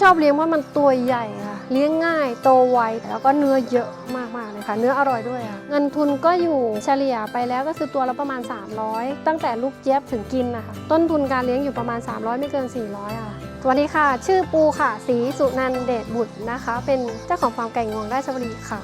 ชอบเลี้ยงว่ามันตัวใหญ่ค่ะ เลี้ยงง่ายโตไวแล้วก็เนื้อเยอะมากๆเลยค่ะ เนื้ออร่อยด้วยค่ะเงินทุนก็อยู่เฉลี่ยไปแล้วก็คือตัวละประมาณ 300 ตั้งแต่ลูกเจี๊ยบถึงกินนะคะต้นทุนการเลี้ยงอยู่ประมาณ 300 ไม่เกิน 400ค่ะสวัสดีค่ะ ชื่อปูค่ะสีสุนันเดชบุตรนะคะ เป็นเจ้าของฟาร์มไก่งวงราชบุรีค่ะ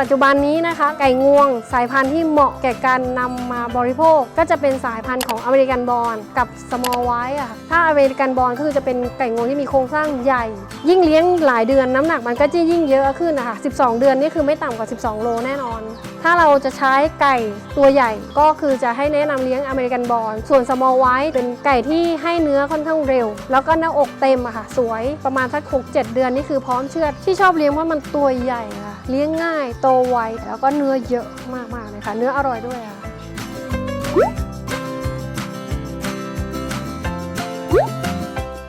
ปัจจุบันนี้นะคะ ไก่งวง สายพันธุ์ที่เหมาะแก่การนำมาบริโภค ก็จะเป็นสายพันธุ์ของอเมริกันบอลกับสมอลไวท์อะค่ะถ้าอเมริกันบอลก็คือจะเป็นไก่งวงที่มีโครงสร้างใหญ่ ยิ่งเลี้ยงหลายเดือนน้ำหนักมันก็จะยิ่งเยอะขึ้นนะคะ12 เดือนนี่คือไม่ต่ำกว่า 12 โลแน่นอน ถ้าเราจะใช้ไก่ตัวใหญ่ก็คือจะให้แนะนำเลี้ยงอเมริกันบอลส่วนสมอลไวท์เป็นไก่ที่ให้เนื้อค่อนข้างเร็ว แล้วก็หน้าอกเต็มอะค่ะสวยประมาณสัก6 7 เดือนนี่คือพร้อมเชือดที่ชอบเลี้ยงเพราะมันตัวใหญ่ค่ะ เลี้ยงง่าย โตไว แล้วก็เนื้อเยอะมากๆเลยค่ะ เนื้ออร่อยด้วยค่ะ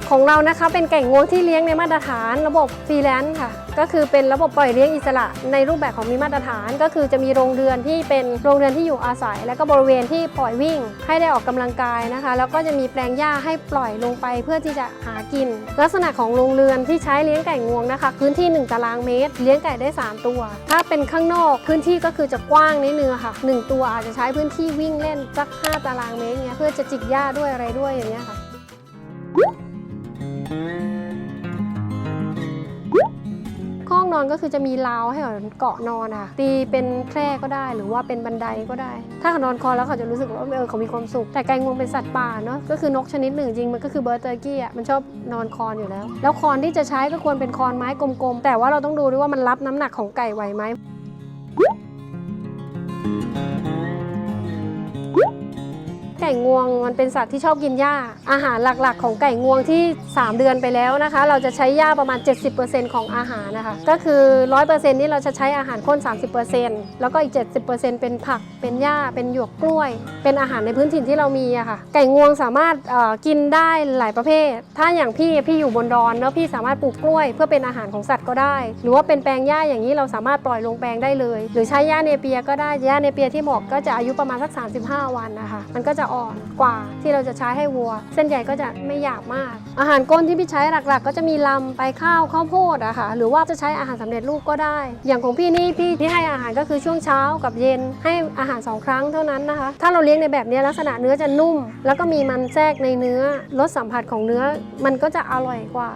ของเรานะคะเป็นไก่งวงที่เลี้ยงในมาตรฐานระบบฟรีแลนซ์ค่ะ ก็คือเป็นระบบปล่อยเลี้ยงอิสระ ในรูปแบบของมีมาตรฐาน ก็คือจะมีโรงเรือนที่เป็นโรงเรือนที่อยู่อาศัย และก็บริเวณที่ปล่อยวิ่ง ให้ได้ออกกำลังกายนะคะ แล้วก็จะมีแปลงหญ้าให้ปล่อยลงไปเพื่อที่จะหากิน ลักษณะของโรงเรือนที่ใช้เลี้ยงไก่งวงนะคะ พื้นที่ 1 ตารางเมตร เลี้ยงไก่ได้ 3 ตัว ถ้าเป็นข้างนอกพื้นที่ก็คือจะกว้างนิดนึงค่ะหนึ่งตัวอาจจะใช้พื้นที่วิ่งเล่นสัก 5 ตารางเมตรเงี้ยเพื่อจะจิกหญ้าด้วยอะไรด้วยอย่างเงี้ยค่ะ นอนก็คือจะมีราวให้เขาเกาะนอนค่ะตีเป็นแคร่ก็ได้หรือว่าเป็นบันไดก็ได้ ถ้าเขานอนคอแล้วเขาจะรู้สึกว่าเออเขามีความสุข แต่ไก่งวงเป็นสัตว์ป่าเนาะก็คือนกชนิดหนึ่งจริงมันก็คือเบอร์เตอร์กี้อะมันชอบนอนคอนอยู่แล้ว แล้วคอนที่จะใช้ก็ควรเป็นคอนไม้กลมๆ แต่ว่าเราต้องดูด้วยว่ามันรับน้ำหนักของไก่ไหวไหม ก่งวงมันเป็นสัตว์ที่ชอบกินหญ้า อาหารหลักๆ ของไก่งวงที่ 3 เดือนไปแล้วนะคะ เราจะใช้หญ้าประมาณ 70%ของอาหารนะคะ ก็คือ 100%นี่เราจะใช้อาหารข้น 30%แล้วก็อีก 70%เป็นผัก เป็นหญ้า เป็นหยวกกล้วย เป็นอาหารในพื้นถิ่นที่เรามีอะค่ะ ไก่งวงสามารถกินได้หลายประเภท ถ้าอย่างพี่พี่อยู่บนดอนแล้วพี่สามารถปลูกกล้วย เพื่อเป็นอาหารของสัตว์ก็ได้ หรือว่าเป็นแปลงหญ้าอย่างนี้เราสามารถปล่อยลงแปลงได้เลย หรือใช้หญ้าเนเปียก็ได้ หญ้าเนเปียที่เหมาะก็จะอายุประมาณสัก 35 วันนะคะ มันก็จะอ่อนกว่าที่เราจะใช้ให้วัว เส้นใหญ่ก็จะไม่หยาบมาก อาหารก้นที่พี่ใช้หลักๆ ก็จะมีลำไปข้าวข้าวโพดอะค่ะหรือว่าจะใช้อาหารสำเร็จรูปก็ได้ อย่างของพี่นี่พี่ที่ให้อาหารก็คือช่วงเช้ากับเย็นให้อาหารสองครั้งเท่านั้นนะคะ ถ้าเราเลี้ยงในแบบนี้ลักษณะเนื้อจะนุ่ม แล้วก็มีมันแทรกในเนื้อรสสัมผัสของเนื้อมันก็จะอร่อยกว่า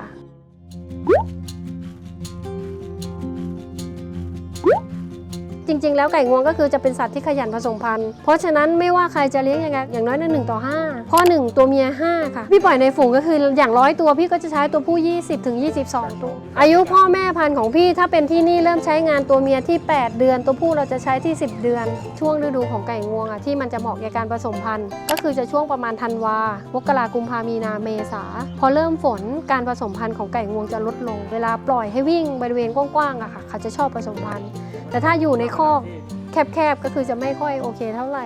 จริง ๆ แล้วไก่งวงก็คือจะเป็นสัตว์ที่ขยันผสมพันธุ์ เพราะฉะนั้นไม่ว่าใครจะเลี้ยงยังไงอย่างน้อยนั่นหนึ่งต่อ5พ่อ1 ตัวเมีย 5 ค่ะ พี่ปล่อยในฝูงก็คืออย่างร้อยตัวพี่ก็จะใช้ตัวผู้ 20ถึง22 ตัว อายุพ่อแม่พันธุ์ของพี่ถ้าเป็นที่นี่เริ่มใช้งานตัวเมียที่ 8 เดือน ตัวผู้เราจะใช้ที่ 10 เดือน ช่วงฤดูของไก่งวงอะที่มันจะเหมาะแก่การผสมพันธุ์ ก็คือจะช่วงประมาณธันวามกรากุมภามีนาเมษาพอเริ่มฝนการผสมพันธุ์ของไก่งวงจะลดลง เวลาปล่อยให้วิ่งบริเวณกว้างๆอะค่ะเขาจะชอบผสมพันธุ์ แต่ถ้าอยู่ในคอกแคบๆก็คือจะไม่ค่อยโอเคเท่าไหร่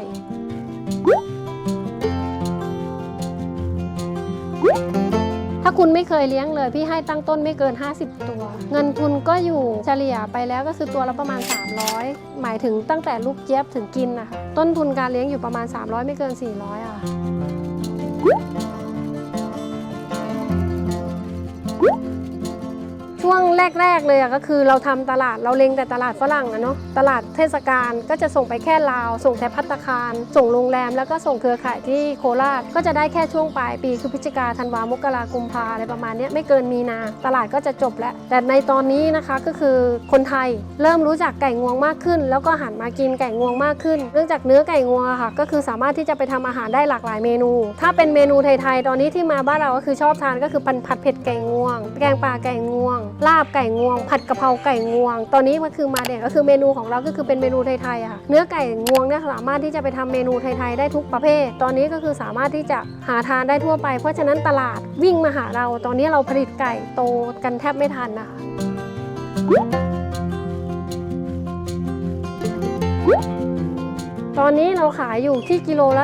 ถ้าคุณไม่เคยเลี้ยงเลย พี่ให้ตั้งต้นไม่เกิน 50 ตัว เงินทุนก็อยู่เฉลี่ยไปแล้วก็คือตัวละประมาณ 300 หมายถึงตั้งแต่ลูกเจี๊ยบถึงกินนะคะต้นทุนการเลี้ยงอยู่ประมาณ 300 ไม่เกิน 400อะ แรก ๆ เลยอะก็คือเราทำตลาดเราเล็งแต่ตลาดฝรั่งอะเนาะตลาดเทศกาลก็จะส่งไปแค่ลาว ส่งแต่พัตตาคาร ส่งโรงแรม แล้วก็ส่งเครือข่ายที่โคราช ก็จะได้แค่ช่วงปลายปีคือพฤศจิกาธันวามกรากุมภาอะไรประมาณนี้ไม่เกินมีนาตลาดก็จะจบแล้ว แต่ในตอนนี้นะคะก็คือคนไทยเริ่มรู้จักไก่งวงมากขึ้น แล้วก็หันมากินไก่งวงมากขึ้น เนื่องจากเนื้อไก่งวงค่ะ ก็คือสามารถที่จะไปทำอาหารได้หลากหลายเมนู ถ้าเป็นเมนูไทยๆตอนนี้ที่มาบ้านเราก็คือชอบทานก็คือปันผัดเผ็ดไก่งวง แกงป่าไก่งวง ลาบไก่งวง ผัดกะเพราไก่งวง ตอนนี้มันคือมาเด่นก็คือเมนูของเราก็คือเป็นเมนูไทยๆอะค่ะ เนื้อไก่งวงเนี่ยสามารถที่จะไปทำเมนูไทยๆได้ทุกประเภท ตอนนี้ก็คือสามารถที่จะหาทานได้ทั่วไป เพราะฉะนั้นตลาดวิ่งมาหาเรา ตอนนี้เราผลิตไก่โตกันแทบไม่ทันนะคะตอนนี้เราขายอยู่ที่กิโลละ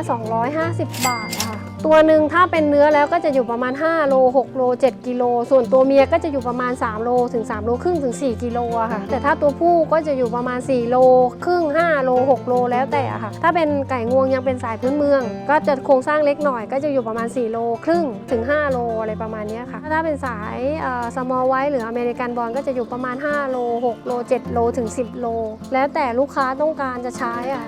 250 บาท ตัวหนึ่งถ้าเป็นเนื้อแล้วก็จะอยู่ประมาณ 5 โล 6 โล 7 กิโล ส่วนตัวเมียก็จะอยู่ประมาณ 3 โล ถึง 3 โลครึ่งถึง 4 กิโลอะค่ะ แต่ถ้าตัวผู้ก็จะอยู่ประมาณ 4 โล ครึ่ง 5 โล 6 โลแล้วแต่อะค่ะ ถ้าเป็นไก่งวงยังเป็นสายพื้นเมือง ก็จะโครงสร้างเล็กหน่อยก็จะอยู่ประมาณ 4 โล ครึ่งถึง 5 โลอะไรประมาณนี้ค่ะ ถ้าเป็นสายสมอลไว้หรืออเมริกันบอลก็จะอยู่ประมาณ 5 โล 6 โล 7 โล ถึง 10 โล แล้วแต่ลูกค้าต้องการจะใช้อะ